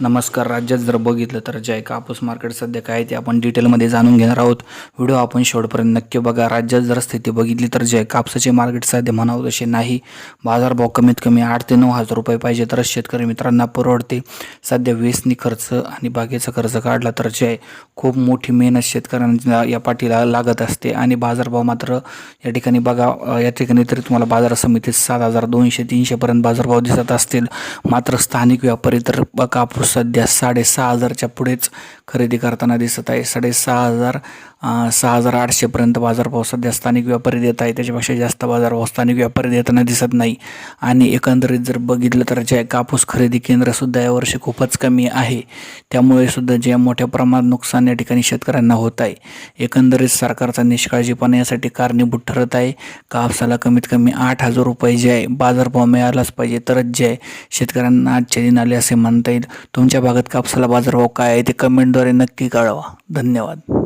नमस्कार राज्यात जर बघितलं तर जय कापूस मार्केट सध्या काय ते आपण डिटेलमध्ये जाणून घेणार आहोत. व्हिडिओ आपण शेवटपर्यंत नक्की बघा. राज्यात जर स्थिती बघितली तर जय कापसाचे मार्केट सध्या म्हणावं तसे नाही. बाजारभाव कमीत कमी आठ ते नऊ हजार रुपये पाहिजे तरच शेतकरी मित्रांना परवडते. सध्या वेसनी खर्च आणि बागेचा खर्च काढला तर जय खूप मोठी मेहनत शेतकऱ्यांना या पाठीला लागत असते. आणि बाजारभाव मात्र या ठिकाणी बघा या ठिकाणी तरी तुम्हाला बाजार समितीत सात हजार दोनशे तीनशेपर्यंत बाजारभाव दिसत असतील. मात्र स्थानिक व्यापारी तर ब- कापूस सध्या साडेसहा हजारच्या पुढेच खरेदी करताना दिसत आहे. साडेसहा हजार सहा हजार आठशेपर्यंत बाजारभाव सध्या स्थानिक व्यापारी देत आहे. त्याच्यापेक्षा जास्त बाजारभाव स्थानिक व्यापारी देताना दिसत नाही. आणि एकंदरीत जर बघितलं तर जे आहे कापूस खरेदी केंद्रसुद्धा यावर्षी खूपच कमी आहे. त्यामुळे सुद्धा जे मोठ्या प्रमाणात नुकसान या ठिकाणी शेतकऱ्यांना होत आहे. एकंदरीत सरकारचा निष्काळजीपणा यासाठी कारणीभूत ठरत आहे. कापसाला कमीत कमी आठ हजार रुपये जे आहे बाजारभाव मिळालाच पाहिजे. तरच जे आहे शेतकऱ्यांना आजच्या दिन आले असे म्हणता येईल. तुमच्या भागात कापसाला बाजारभाव काय आहे ते कमेंटद्वारे नक्की कळवा. धन्यवाद.